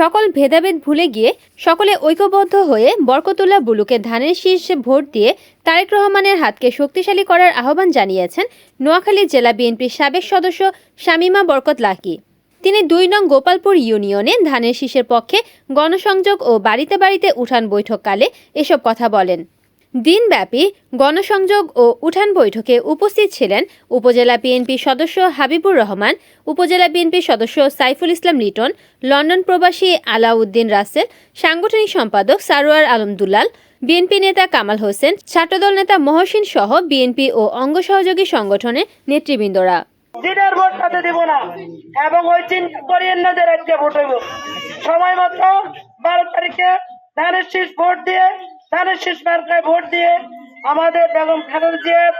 সকল ভেদাভেদ ভুলে গিয়ে সকলে ঐক্যবদ্ধ হয়ে বরকতুল্লাহ বুলুকে ধানের শীর্ষে ভোট দিয়ে তারেক রহমানের হাতকে শক্তিশালী করার আহ্বান জানিয়েছেন নোয়াখালী জেলা বিএনপির সাবেক সদস্য শামিমা বরকত লাকি। তিনি দুই নং গোপালপুর ইউনিয়নে ধানের শীষের পক্ষে গণসংযোগ ও বাড়িতে বাড়িতে উঠান বৈঠককালে এসব কথা বলেন। দিনব্যাপী গণসংযোগ ও উঠান বৈঠকে উপস্থিত ছিলেন উপজেলা বিএনপি সদস্য হাবিবুর রহমান, উপজেলা বিএনপি সদস্য সাইফুল ইসলাম লিটন, লন্ডন প্রবাসী আলাউদ্দিন রাসেল, সাংগঠনিক সম্পাদক সারোয়ার আলম দুলাল, বিএনপি নেতা কামাল হোসেন, ছাত্রদল নেতা মহসিন সহ বিএনপি ও অঙ্গ সহযোগী সংগঠনের নেতৃবৃন্দরা। ভোট দিব না এবং ওই চিন্তা করিয়েন না যে রাজ্যে ভোট হইব। সময় বারো তারিখে ধানের শীষ ভোট দিয়ে ধানের শীষ মার্কায় ভোট দিয়ে আমাদের বেগম খালেদা জিয়ার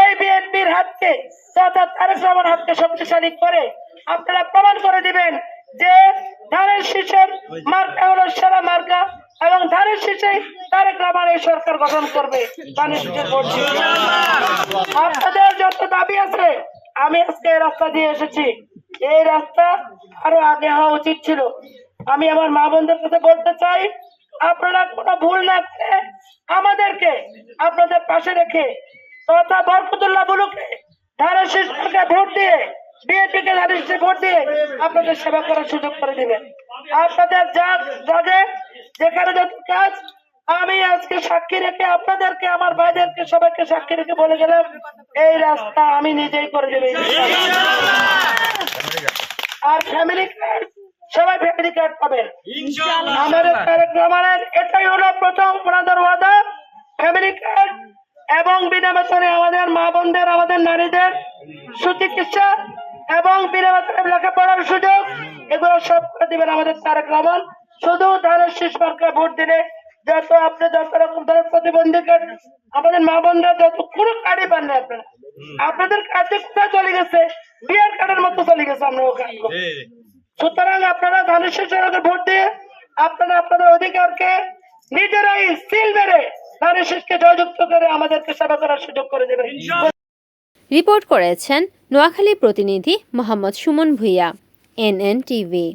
এই বিএনপির হাতকে, তথা তারেক রহমান হাতকে শক্তিশালী করে আপনারা প্রমাণ করে দিবেন যে ধানের শীষের মার্কা হলো সেরা মার্কা এবং ধানের শীষেই তারেক রহমান এই সরকার গঠন করবে। ধানের ভোট দিয়ে। আপনাদের যত দাবি আছে, আমি আজকে এই রাস্তা দিয়ে এসেছি। এই রাস্তা আরও আগে হওয়া উচিত ছিল। আমি আমার মা বোনদের কাছে বলতে চাই। আপনারা কোনো ভুল না করে আমাদেরকে আপনাদের পাশে রেখে তথা বরকতুল্লাহ বুলুকে ধারা শিশুকে ভোট দিয়ে বিএনপি কে শিশু ভোট দিয়ে আপনাদের সেবা করার সুযোগ করে দিবেন। আপনাদের যা জাগে যেখানে যত কাজ আমি আজকে সাক্ষী রেখে আপনাদেরকে আমার ভাইদেরকে সবাইকে সাক্ষী রেখে বলে গেলাম এই রাস্তা আমি নিজেই করে দেবো। আর ফ্যামিলি কার্ড সবাই ফ্যামিলি কার্ড পাবেন। আমাদের তারেক এটাই হলো প্রথম ওনাদের ওয়াদা। ফ্যামিলি কার্ড এবং বিনা বেতনে আমাদের মা বোনদের আমাদের নারীদের সুচিকিৎসা এবং বিনা বেতনে লেখাপড়ার সুযোগ এগুলো সব করে দিবেন আমাদের তারেক রহমান। শুধু ধানের শীষ মার্কায় ভোট দিলে যত আপনি যত রকম ধরনের প্রতিবন্ধী কার্ড আমাদের মা বোনরা যত কোনো কার্ডই পান না আপনারা। আপনাদের কাজে কোথায় চলে গেছে? বিয়ার কার্ডের মতো চলে গেছে আমরা ওখানে। সুতরাং আপনারা ধানের শীষের ভোট দিয়ে আপনারা আপনাদের অধিকারকে নিজেরাই সিল মেরে ধানের জয়যুক্ত করে আমাদেরকে সেবা করার সুযোগ করে দেবে রিপোর্ট করেছেন নোয়াখালী প্রতিনিধি মোহাম্মদ সুমন ভুইয়া এনএন টিভি